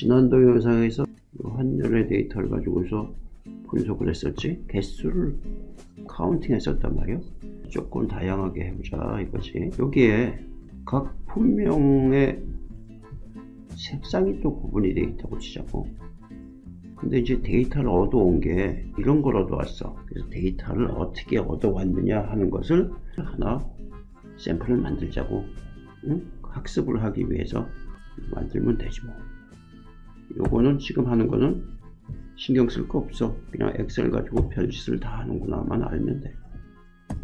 지난도 영상에서 환율의 데이터를 가지고서 분석을 했었지. 개수를 카운팅 했었단 말이야 조금 다양하게 해보자 이거지. 여기에 각 품명의 색상이 또 구분이 되어 있다고 치자고. 근데 이제 데이터를 얻어온 게 이런 걸 얻어왔어. 그래서 데이터를 어떻게 얻어왔느냐 하는 것을 하나 샘플을 만들자고 응? 학습을 하기 위해서 만들면 되지 뭐 요거는 지금 하는 거는 신경 쓸 거 없어. 그냥 엑셀 가지고 별짓을 다 하는구나 만 알면 돼.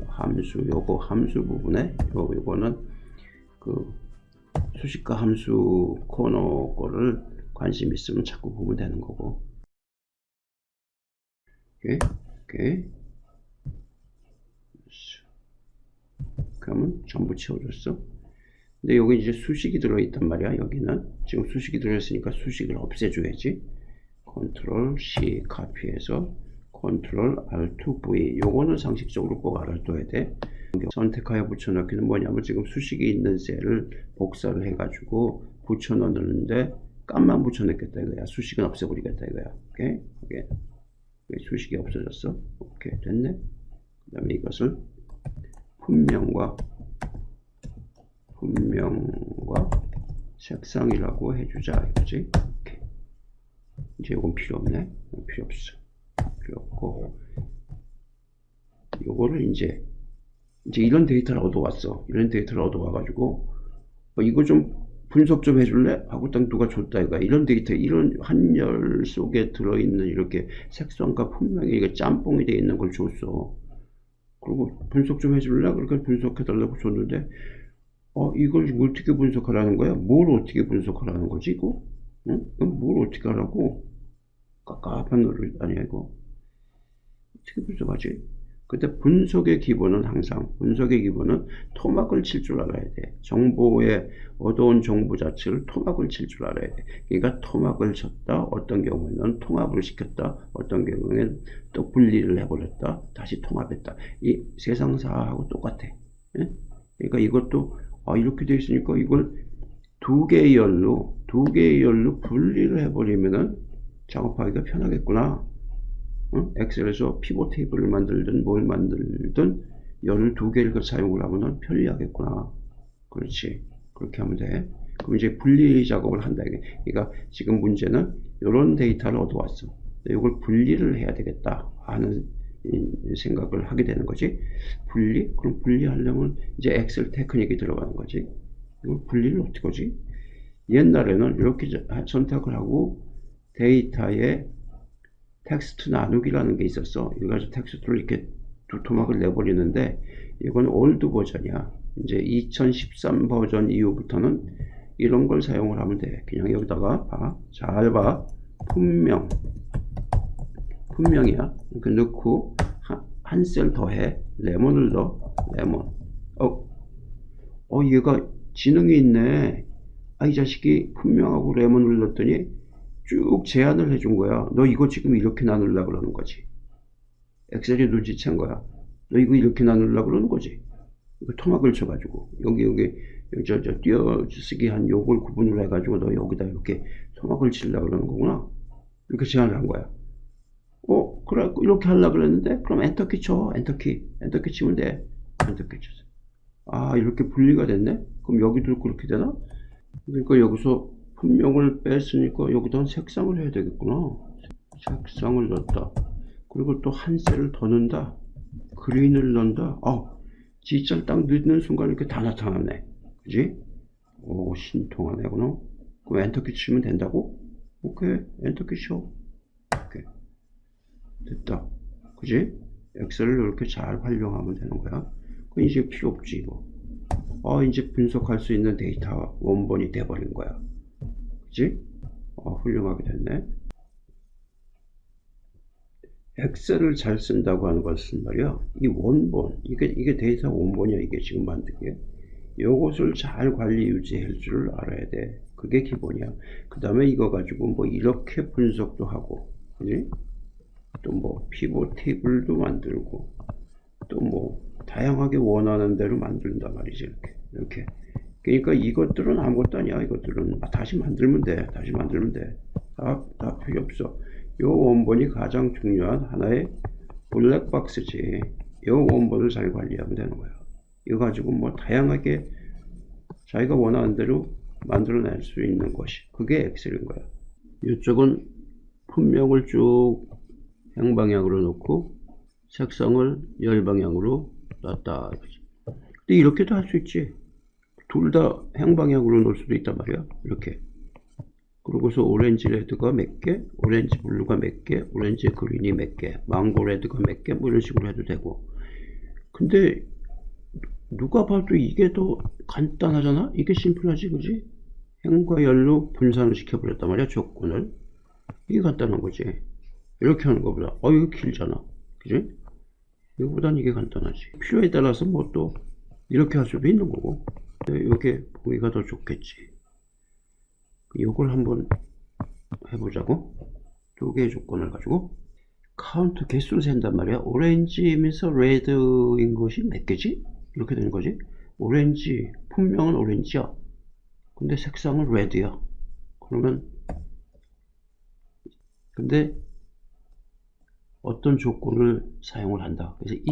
함수 요거 함수 부분에 요, 요거는 그 수식과 함수 코너 거를 관심 있으면 자꾸 보면 되는 거고. 오케이? 오케이. 그러면 전부 채워줬어 근데 여기 이제 수식이 들어있단 말이야 여기는. 지금 수식이 들어있으니까 수식을 없애줘야지. 컨트롤 C 카피해서 컨트롤 R2V 요거는 상식적으로 꼭 알아둬야 돼. 선택하여 붙여넣기는 뭐냐면 지금 수식이 있는 셀을 복사를 해가지고 붙여넣는데 깜만 붙여넣겠다 이거야. 수식은 없애버리겠다 이거야. 오케이? 오케이. 수식이 없어졌어? 오케이. 됐네. 그 다음에 이것을 분명과 분명과 색상이라고 해주자 이거지? 오케이. 이제 이건 필요 없네. 필요 없어. 필요 없고. 요거를 이제 이제 이런 데이터를 얻어왔어. 이런 데이터를 얻어와가지고 어, 이거 좀 분석 좀 해줄래? 하고 딱 누가 줬다 이거야. 이런 데이터 이런 한열 속에 들어있는 이렇게 색상과 분명히 이게 짬뽕이 되어 있는 걸 줬어. 그리고 분석 좀 해줄래? 그렇게 분석해달라고 줬는데 어, 이걸 어떻게 분석하라는 거야? 뭘 어떻게 분석하라는 거지, 이거? 응? 뭘 어떻게 하라고? 깝깝한 노릇 아니야, 이거? 어떻게 분석하지? 근데 분석의 기본은 항상, 분석의 기본은 토막을 칠 줄 알아야 돼. 정보에, 얻어온 정보 자체를 토막을 칠 줄 알아야 돼. 그러니까 토막을 쳤다, 어떤 경우에는 통합을 시켰다, 어떤 경우에는 또 분리를 해버렸다, 다시 통합했다. 이 세상사하고 똑같아. 예? 그러니까 이것도 아, 이렇게 되어 있으니까 이걸 두 개의 열로, 두 개의 열로 분리를 해버리면은 작업하기가 편하겠구나. 어? 엑셀에서 피벗 테이블을 만들든 뭘 만들든 열을 두 개를 사용을 하면 편리하겠구나. 그렇지. 그렇게 하면 돼. 그럼 이제 분리 작업을 한다. 그러니까 지금 문제는 이런 데이터를 얻어왔어. 이걸 분리를 해야 되겠다 하는 생각을 하게 되는 거지. 분리? 그럼 분리하려면 이제 엑셀 테크닉이 들어가는 거지. 이걸 분리를 어떻게 하지? 옛날에는 이렇게 선택을 하고 데이터에 텍스트 나누기라는 게 있었어. 이거 가지고 텍스트를 이렇게 두 토막을 내버리는데 이건 올드 버전이야. 이제 2013 버전 이후부터는 이런 걸 사용을 하면 돼. 그냥 여기다가 봐. 잘 봐. 분명. 분명이야. 이렇게 넣고 한 셀 더해. 레몬을 넣어. 레몬. 어, 어 얘가 지능이 있네. 아, 이 자식이 분명하고 레몬을 넣었더니 쭉 제안을 해준 거야. 너 이거 지금 이렇게 나누려고 그러는 거지. 엑셀이 눈치챈 거야. 너 이거 이렇게 나누려고 그러는 거지. 이거 토막을 쳐가지고 여기 여기 저 저 띄어쓰기 한 요걸 구분을 해가지고 너 여기다 이렇게 토막을 치려고 그러는 거구나. 이렇게 제안을 한 거야. 어, 그래, 이렇게 하려고 그랬는데, 그럼 엔터키 쳐. 엔터키. 엔터키 치면 돼. 엔터키 쳐. 아, 이렇게 분리가 됐네? 그럼 여기도 그렇게 되나? 그러니까 여기서 분명을 뺐으니까 여기다 색상을 해야 되겠구나. 색상을 넣었다. 그리고 또 한 셀을 더 넣는다. 그린을 넣는다. 아, G자를 딱 넣는 순간 이렇게 다 나타나네. 그지? 오, 신통하네, 구나. 그럼 엔터키 치면 된다고? 오케이, 엔터키 쳐. 됐다. 그지? 엑셀을 이렇게 잘 활용하면 되는 거야. 그 이제 필요 없지, 이거. 아, 이제 분석할 수 있는 데이터 원본이 돼버린 거야. 그지? 어, 훌륭하게 됐네. 엑셀을 잘 쓴다고 하는 것은 말이야. 이 원본, 이게, 이게 데이터 원본이야, 이게 지금 만든 게. 요것을 잘 관리 유지할 줄 알아야 돼. 그게 기본이야. 그 다음에 이거 가지고 뭐 이렇게 분석도 하고, 그지? 또 뭐 피벗 테이블도 만들고, 또 뭐 다양하게 원하는 대로 만든단 말이지, 이렇게. 이렇게. 그러니까 이것들은 아무것도 아니야, 이것들은. 아, 다시 만들면 돼. 다시 만들면 돼. 다, 다 필요 없어. 요 원본이 가장 중요한 하나의 블랙박스지. 요 원본을 잘 관리하면 되는 거야. 이거 가지고 뭐 다양하게 자기가 원하는 대로 만들어낼 수 있는 것이 그게 엑셀인 거야. 이쪽은 품명을 쭉 행방향으로 놓고 색상을 열방향으로 놨다. 근데 이렇게도 할 수 있지. 둘다 행방향으로 놓을 수도 있단 말이야. 이렇게. 그러고서 오렌지 레드가 몇 개, 오렌지 블루가 몇 개, 오렌지 그린이 몇 개, 망고 레드가 몇 개, 뭐 이런 식으로 해도 되고. 근데 누가 봐도 이게 더 간단하잖아? 이게 심플하지, 그지? 행과 열로 분산을 시켜버렸단 말이야, 조건을. 이게 간단한 거지. 이렇게 하는 것보다. 어, 이거 길잖아. 그지? 이거보단 이게 간단하지. 필요에 따라서 뭐 또 이렇게 할 수도 있는 거고. 근데 이게 보기가 더 좋겠지. 이걸 한번 해보자고. 두 개의 조건을 가지고. 카운트 개수를 센단 말이야. 오렌지면서 레드인 것이 몇 개지? 이렇게 되는 거지. 오렌지, 분명은 오렌지야. 근데 색상은 레드야. 그러면, 근데 어떤 조건을 사용을 한다. 그래서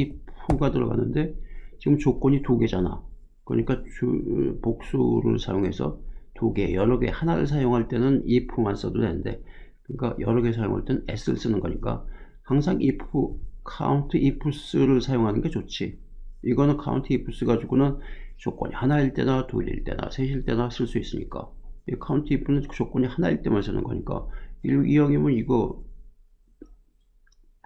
if가 들어가는데 지금 조건이 두 개잖아. 그러니까 주, 복수를 사용해서 두 개, 여러 개, 하나를 사용할 때는 if만 써도 되는데, 그러니까 여러 개 사용할 때는 s를 쓰는 거니까 항상 if, count ifs를 사용하는 게 좋지. 이거는 count ifs 가지고는 조건이 하나일 때나 둘일 때나 셋일 때나 쓸 수 있으니까. 이 count if는 조건이 하나일 때만 쓰는 거니까 이 형이면 이거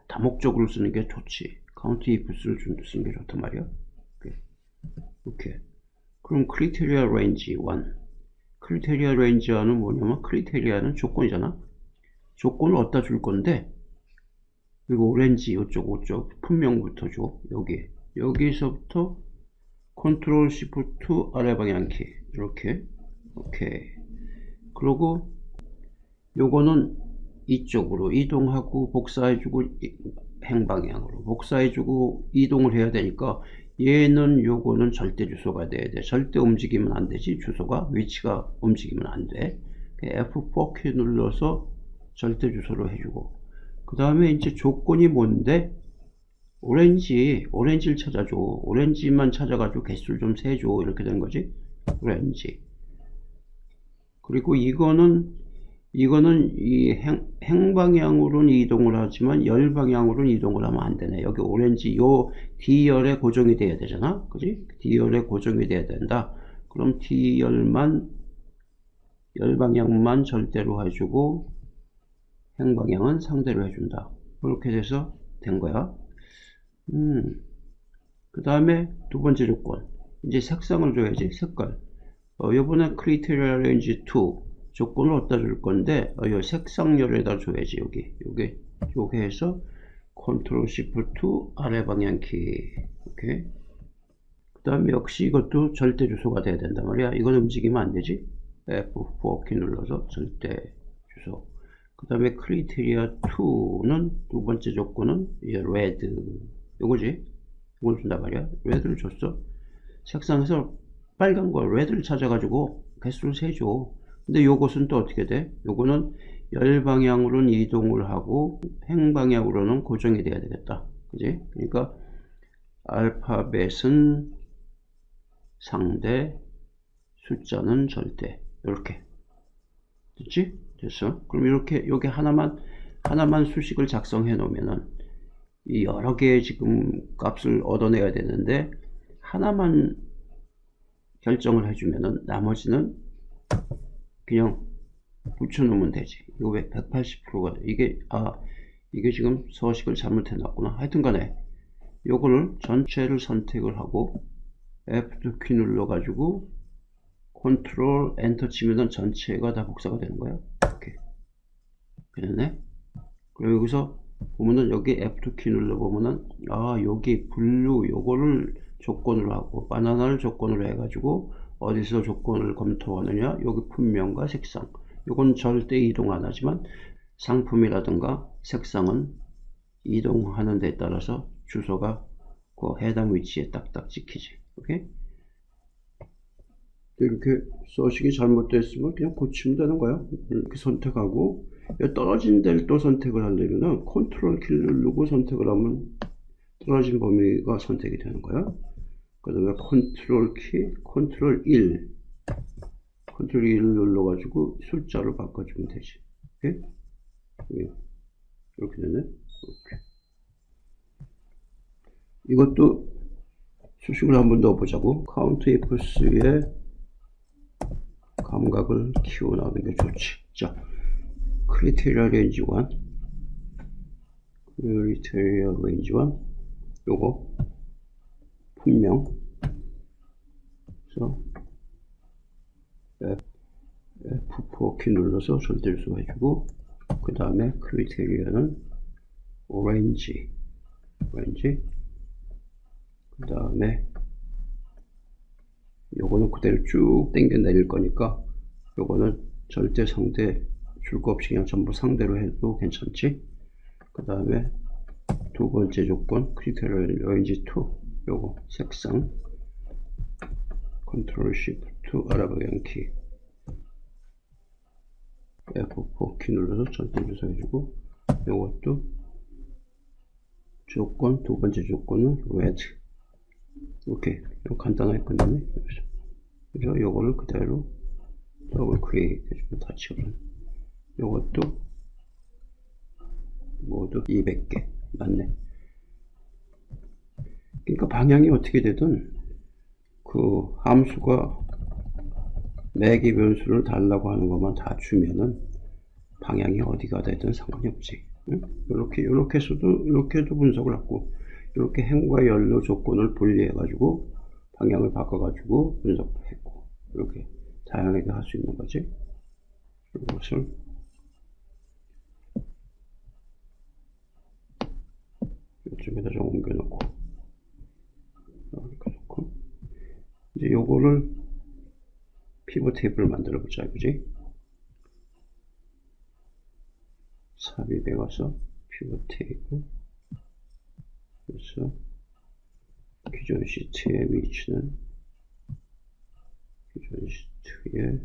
다목적으로 쓰는 게 좋지. ifs를 좀 쓰는 게 좋단 말이야. 오케이. 그럼 criteria range 1. criteria range는 뭐냐면 criteria는 조건이잖아. 조건을 어디다 줄 건데 그리고 오렌지 이쪽 이쪽 품명부터 줘. 여기 여기서부터 컨트롤 시프트 아래 방향 키 이렇게 오케이. 그리고 요거는 이쪽으로 이동하고 복사해주고 행방향으로 복사해주고 이동을 해야 되니까 얘는 요거는 절대 주소가 돼야 돼. 절대 움직이면 안 되지. 주소가 위치가 움직이면 안 돼. F4키 눌러서 절대 주소로 해주고 그 다음에 이제 조건이 뭔데 오렌지 오렌지를 찾아줘. 오렌지만 찾아가지고 개수를 좀 세줘. 이렇게 된 거지. 오렌지. 그리고 이거는 이거는 이 행, 행방향으로는 이동을 하지만 열방향으로는 이동을 하면 안 되네. 여기 오렌지 요 D열에 고정이 돼야 되잖아. 그지? D열에 고정이 돼야 된다. 그럼 D열만 열방향만 절대로 해주고 행방향은 상대로 해준다. 그렇게 돼서 된 거야. 음. 그 다음에 두 번째 조건. 이제 색상을 줘야지. 색깔. 어, 요번에 크리테리아 레인지 2 조건을 어디다 줄 건데? 어, 요 색상열에다 줘야지 여기. 요게 요게 해서 컨트롤 시프트 아래 방향 키. 오케이. 그 다음에 역시 이것도 절대 주소가 돼야 된단 말이야. 이건 움직이면 안 되지. F4키 눌러서 절대 주소. 그 다음에 크리테리아 2는 두 번째 조건은 이 레드. 요거지? 이걸 준단 말이야. 레드를 줬어. 색상에서 빨간 거 레드를 찾아가지고 개수를 세줘 근데 요것은 또 어떻게 돼? 요거는 열 방향으로는 이동을 하고 행 방향으로는 고정이 돼야 되겠다. 그지? 그러니까 알파벳은 상대, 숫자는 절대. 이렇게. 됐지? 됐어? 그럼 이렇게 요게 하나만 하나만 수식을 작성해 놓으면은 이 여러 개의 지금 값을 얻어내야 되는데 하나만 결정을 해주면은 나머지는 그냥 붙여놓으면 되지. 이거 왜 180%가 이게 아 이게 지금 서식을 잘못해 놨구나. 하여튼 간에 요거를 전체를 선택을 하고 F2 키 눌러 가지고 컨트롤 엔터 치면은 전체가 다 복사가 되는 거야. 이렇게. 그랬네. 그리고 여기서 보면은 여기 F2 키 눌러 보면은 아 여기 블루 요거를 조건으로 하고 바나나를 조건으로 해가지고 어디서 조건을 검토하느냐 여기 품명과 색상 이건 절대 이동 안 하지만 상품이라든가 색상은 이동하는 데 따라서 주소가 그 해당 위치에 딱딱 찍히지 오케이? 이렇게 서식이 잘못됐으면 그냥 고치면 되는 거야 이렇게 선택하고 이 떨어진 데를 또 선택을 하려면은 컨트롤 키를 누르고 선택을 하면 떨어진 범위가 선택이 되는 거야. 그 다음에 컨트롤 키, 컨트롤 1. 컨트롤 1을 눌러가지고 숫자로 바꿔주면 되지. 오케이? 예. 이렇게 되네. 이렇게. 이것도 수식을 한번 넣어보자고. 카운트 ifs의 감각을 키워나가는 게 좋지. 자, 크리테리아 레인지 1. 크리테리아 레인지 1. 요거. 분명. 그래서 F4 키 눌러서 절대수 해주고 그 다음에 크리테리아는 오렌지 오렌지 그 다음에 요거는 그대로 쭉 당겨 내릴 거니까 요거는 절대 상대 줄 거 없이 그냥 전부 상대로 해도 괜찮지? 그 다음에 두 번째 조건 크리테리아 오렌지 2 요거 색상. 컨트롤 시프트 알아보기 키 F4 키 눌러서 절대 주사해주고 이것도 조건 두 번째 조건은 red. 이렇게 간단하게 끝나네 그래서 요거를 그대로 더블 클릭 해주면 다 치우는 요것도 모두 200개. 맞네 그러니까 방향이 어떻게 되든 그 함수가 매기 변수를 달라고 하는 것만 다 주면은 방향이 어디가 되든 상관이 없지. 응? 이렇게 이렇게 해서도 이렇게도 분석을 하고 이렇게 행과 연료 조건을 분리해 가지고 방향을 바꿔 가지고 분석도 했고 이렇게 다양하게 할 수 있는 거지. 이것을 이쪽에다 좀 옮겨 놓고 이렇게 놓고 이제 요거를 피벗 테이블을 만들어 보자 그지? 삽입에 가서 피벗 테이블 그래서 기존 시트의 위치는 기존 시트에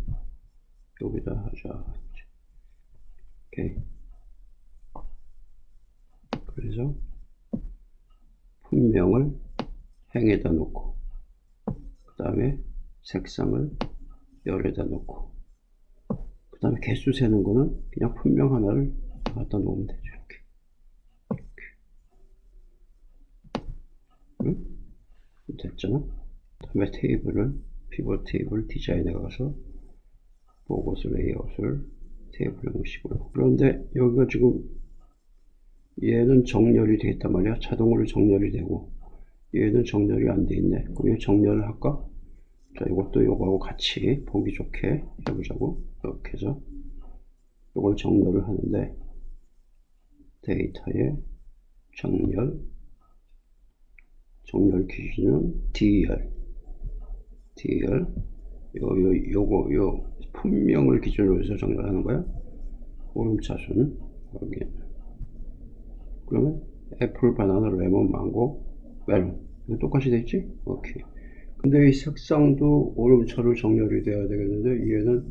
여기다 하자. 오케이. 그래서 분명을 행에다 놓고 그 다음에 색상을 열에다 놓고 그 다음에 개수 세는 거는 그냥 분명 하나를 갖다 놓으면 되죠 이렇게, 이렇게. 응? 됐잖아? 그 다음에 테이블을 피벗 테이블 디자인에 가서 보고서 레이아웃을 테이블 형식으로 그런데 여기가 지금 얘는 정렬이 되어 있단 말이야. 자동으로 정렬이 되고 얘는 정렬이 안 돼 있네. 그럼 정렬을 할까 자, 이것도 이거하고 같이 보기 좋게 해보자고. 이렇게 해서 이걸 정렬을 하는데 데이터의 정렬 정렬 기준은 DL DL 요, 요, 요거, 요 품명을 기준으로 해서 정렬하는 거야. 오름차순 여기 그러면 애플, 바나나, 레몬, 망고, 멜론 이거 똑같이 돼 있지? 오케이 근데 이 색상도 오름차로 정렬이 돼야 되겠는데 얘는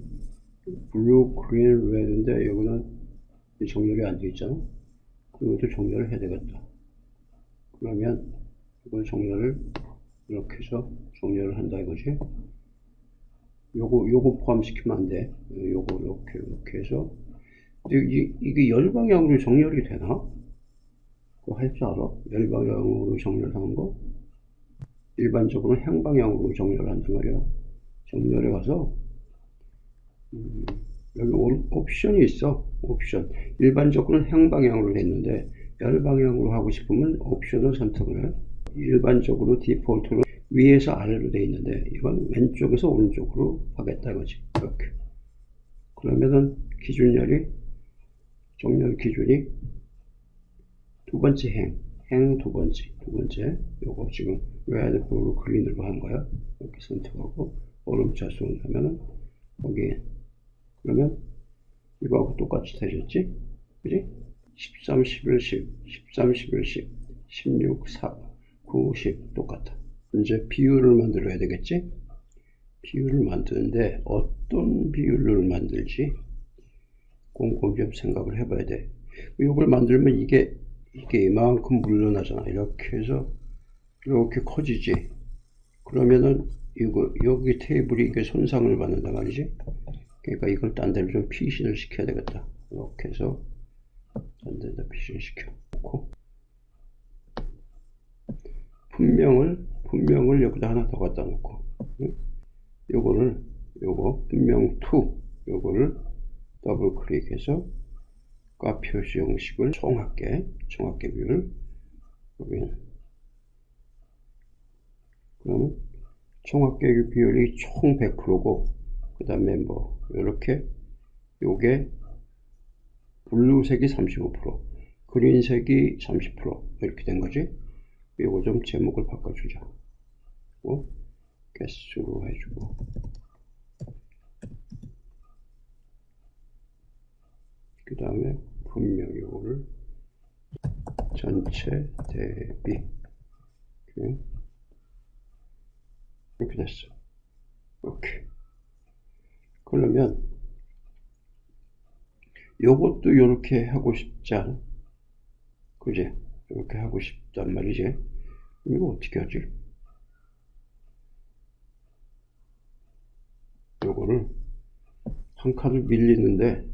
블루, 그린, 레드인데 여기는 정렬이 안 돼 있잖아 이것도 정렬을 해야 되겠다 그러면 이걸 정렬을 이렇게 해서 정렬을 한다 이거지 요거 요거 포함시키면 안 돼 요거 이렇게 이렇게 해서 이, 이게 열 방향으로 정렬이 되나? 그거 할 줄 알아? 열 방향으로 정렬하는 거? 일반적으로 향방향으로 정렬을 한단 말이야. 정렬에 가서 음, 여기 옵션이 있어. 옵션. 일반적으로는 향방향으로 했는데 열방향으로 하고 싶으면 옵션을 선택을 해. 일반적으로 디폴트로 위에서 아래로 돼 있는데 이건 왼쪽에서 오른쪽으로 하겠다 이거지. 이렇게. 그러면은 기준열이 정렬 기준이 두 번째 행, 행 두 번째, 두 번째 요거 지금 레드 블루 그린으로 한 거야. 이렇게 선택하고 오름차순 하면은 거기 그러면 이거하고 똑같이 되셨지? 그지? 13, 11, 10, 13, 11, 10, 16, 4, 9, 10 똑같아. 이제 비율을 만들어야 되겠지? 비율을 만드는데 어떤 비율을 만들지? 꼼꼼히 좀 생각을 해봐야 돼. 이걸 만들면 이게 이게 이만큼 물러나잖아. 이렇게 해서 이렇게 커지지. 그러면은 이거 여기 테이블이 이게 손상을 받는다 말이지. 그러니까 이걸 딴 데로 좀 피신을 시켜야 되겠다. 이렇게 해서 딴 데다 피신 시켜 놓고 분명을 분명을 여기다 하나 더 갖다 놓고 응? 요거를 요거 분명 2 요거를 더블 클릭해서 과 표시 형식을 총합계 총합계 비율 그러면 총합계 비율이 총 100%고 그 다음에 뭐 이렇게 요게 블루색이 35% 그린색이 30% 이렇게 된 거지? 요거 좀 제목을 바꿔주자. 뭐 개수로 해주고. 그 다음에 분명 요거를 전체 대비. 이렇게 이렇게 됐어 이렇게 그러면 요것도 이렇게 하고 싶지 않아? 그지? 이렇게 하고 싶단 말이지 이거 어떻게 하지? 요거를 한 칸을 밀리는데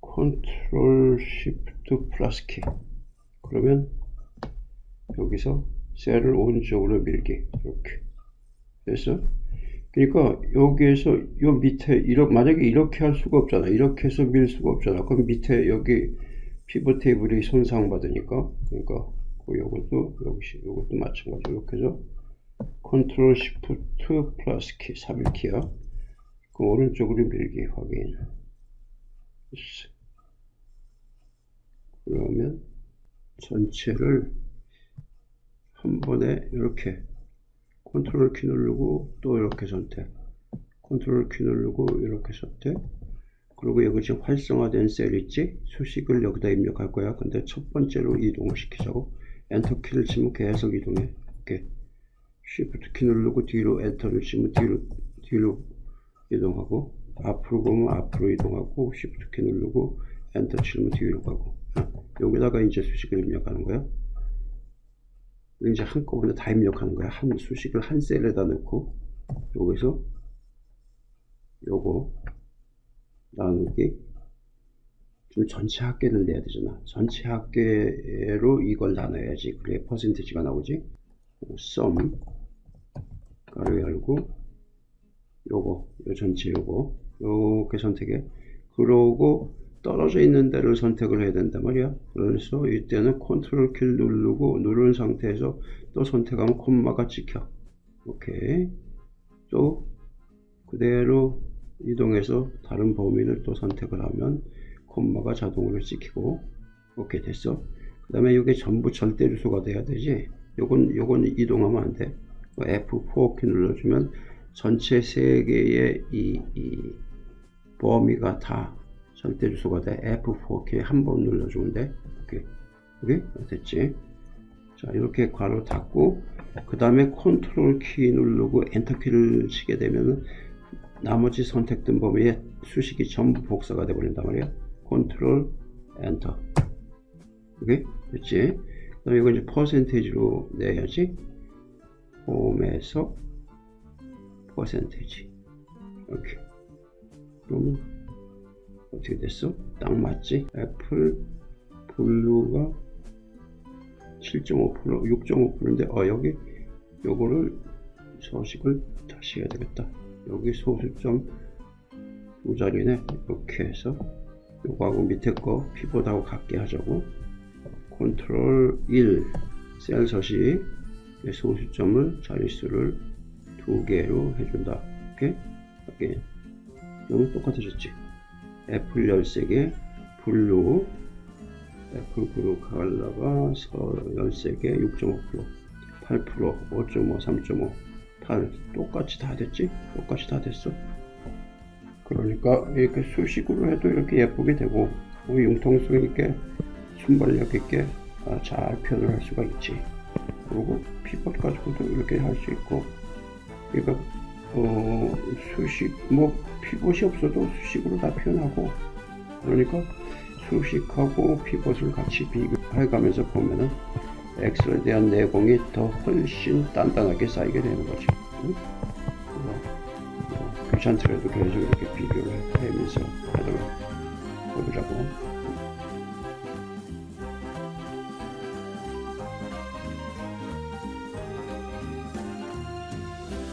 컨트롤 시프트 플러스 키 그러면 여기서 셀을 오른쪽으로 밀기 이렇게 됐어? 그러니까 여기에서 요 밑에 이렇게 만약에 이렇게 할 수가 없잖아. 이렇게 해서 밀 수가 없잖아. 그럼 밑에 여기 피벗 테이블이 손상 받으니까. 그러니까 그 요것도 여기 요것도 마찬가지로 이렇게 해서 컨트롤 시프트 플러스 키 3일키야. 그 오른쪽으로 밀기 확인. 그러면 전체를 한 번에 이렇게 컨트롤 키 누르고 또 이렇게 선택. 컨트롤 키 누르고 이렇게 선택. 그리고 여기 지금 활성화된 셀 있지? 수식을 여기다 입력할 거야. 근데 첫 번째로 이동을 시키자고. 엔터 키를 치면 계속 이동해. 이렇게. 쉬프트 키 누르고 뒤로 엔터를 치면 뒤로 뒤로 이동하고. 앞으로 보면 앞으로 이동하고 쉬프트 키 누르고 엔터 치면 뒤로 가고. 아, 여기다가 이제 수식을 입력하는 거야 이제 한꺼번에 다 입력하는 거야. 한 수식을 한 셀에다 넣고 여기서 요거 나누기 좀 전체 합계를 내야 되잖아. 전체 합계로 이걸 나눠야지. 그래 퍼센티지가 나오지. 썸 가로 열고 요거 요 전체 요거 요렇게 선택해. 그러고 떨어져 있는 데를 선택을 해야 된단 말이야. 그래서 이때는 컨트롤 키를 누르고 누른 상태에서 또 선택하면 콤마가 찍혀. 오케이. 또 그대로 이동해서 다른 범위를 또 선택을 하면 콤마가 자동으로 찍히고 오케이 됐어. 그 다음에 이게 전부 절대 주소가 돼야 되지. 요건 요건 이동하면 안 돼. F4 키 눌러주면 전체 세 개의 이, 이 범위가 다 절대 주소가 돼. F4 키 한 번 눌러주면 돼. 오케이. 오케이? 됐지? 자, 이렇게 괄호 닫고, 그 다음에 컨트롤 키 누르고 엔터 키를 치게 되면은 나머지 선택된 범위에 수식이 전부 복사가 돼 버린단 말이야. 컨트롤 엔터. 오케이? 됐지? 그 다음에 이거 이제 퍼센테이지로 내야지. 홈에서 퍼센테이지. 이렇게. 그러면 어떻게 됐어? 딱 맞지? 애플 블루가 7.5% 6.5%인데 어 여기 요거를 서식을 다시 해야 되겠다. 여기 소수점 두 자리네. 이렇게 해서 요거하고 밑에 거 피벗하고 같게 하자고. 컨트롤 1 셀 서식 소수점을 자릿수를 두 개로 해준다. 이렇게 이렇게 똑같아졌지 애플 13개, 블루, 애플 블루 컬러가 13개, 6.5%, 8%, 5.5, 3.5, 8 똑같이 다 됐지? 똑같이 다 됐어. 그러니까 이렇게 수식으로 해도 이렇게 예쁘게 되고 융통성 있게 순발력 있게 아, 잘 표현을 할 수가 있지. 그리고 피벗 가지고도 이렇게 할 수 있고 그러니까 어, 수식, 뭐, 피봇이 없어도 수식으로 다 표현하고, 그러니까 수식하고 피벗을 같이 비교해 가면서 보면은 X에 대한 내공이 더 훨씬 단단하게 쌓이게 되는 거지. 응? 그래서 뭐 귀찮더라도 계속 이렇게 비교를 하면서 하도록 해보자고.